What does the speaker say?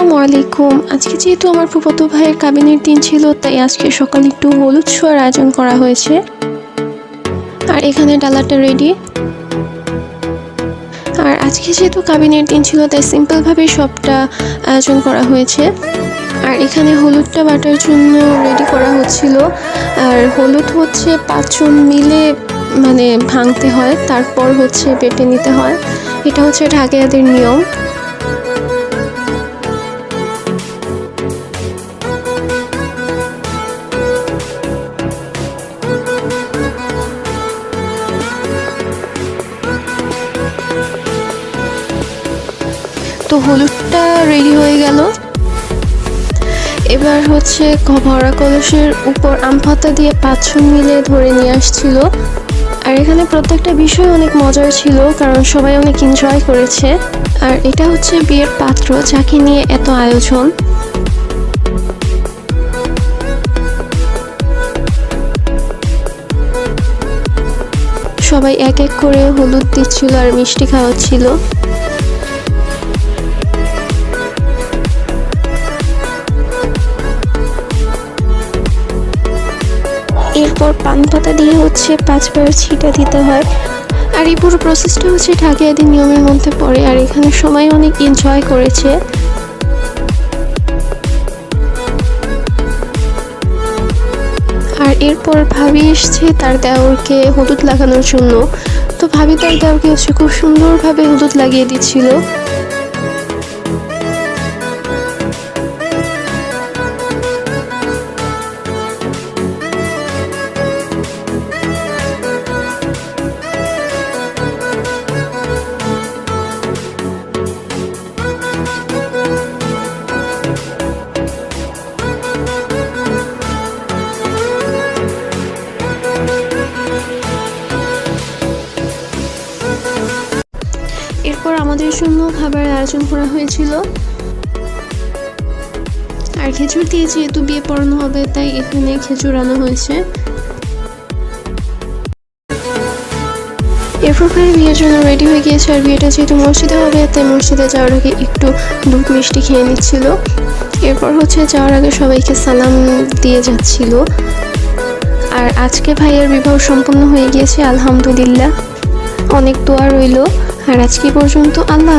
আলাইকুম। আজকে যেহেতু আমার ফুফাতো ভাইয়ের কাবিনের দিন ছিল, তাই আজকে সকালে একটু হলুদ ছোঁয়ার আয়োজন করা হয়েছে। আর এখানে ডালাটা রেডি আর আজকে যেহেতু কাবিনের দিন ছিল, তাই সিম্পলভাবে সবটা আয়োজন করা হয়েছে। আর এখানে হলুদটা বাটার জন্য রেডি করা হচ্ছিল। আর হলুদ হচ্ছে পাঁচজন মিলে মানে ভাঙতে হয়, তারপর হচ্ছে বেটে নিতে হয়। এটা হচ্ছে ঢাকাইয়াদের নিয়ম। তো হলুদটা রেডি হয়ে গেল। এবার হচ্ছে ভরা কলসের উপর আম পাতা দিয়ে পাঁচজন মিলে ধরে নিয়ে আসছিল। আর এখানে প্রত্যেকটা বিষয় অনেক মজার ছিল, কারণ সবাই অনেক এনজয় করেছে। আর এটা হচ্ছে বিয়ের পাত্র যাকে নিয়ে এত আয়োজন। সবাই এক এক করে হলুদ দিচ্ছিল আর মিষ্টি খাওয়াচ্ছিল। এরপর পান পাতা দিয়ে হচ্ছে পাঁচবার ছিটা দিতে হয়। আর এই পুরো প্রসেসটা হচ্ছে ঢাকিয়াদের নিয়মের মধ্যে পড়ে, আর এখানে সময় অনেক এনজয় করেছে। আর এরপর ভাবি এসছে তার দেওরকে হলুদ লাগানোর জন্য। তো ভাবি তার দেওরকে হচ্ছে খুব সুন্দরভাবে হলুদ লাগিয়ে দিচ্ছিল। আমাদের জন্য খাবারের আয়োজন করা হয়েছিল। আর খেজুর দিয়ে যেহেতু বিয়ে পড়ানো হবে, তাই এখানে খেজুর আনা হয়েছে। এরপর প্রায় বিয়ের জন্য রেডি হয়ে গিয়েছে আর বিয়েটা যেহেতু মসজিদে হবে, তাই মসজিদে যাওয়ার আগে একটু দুধ মিষ্টি খেয়ে নিচ্ছিল। এরপর হচ্ছে যাওয়ার আগে সবাইকে সালাম দিয়ে যাচ্ছিল। আর আজকে ভাইয়ের বিবাহ সম্পন্ন হয়ে গিয়েছে, আলহামদুলিল্লাহ। অনেক দোয়া রইল আর আজকে পর্যন্ত আল্লাহ।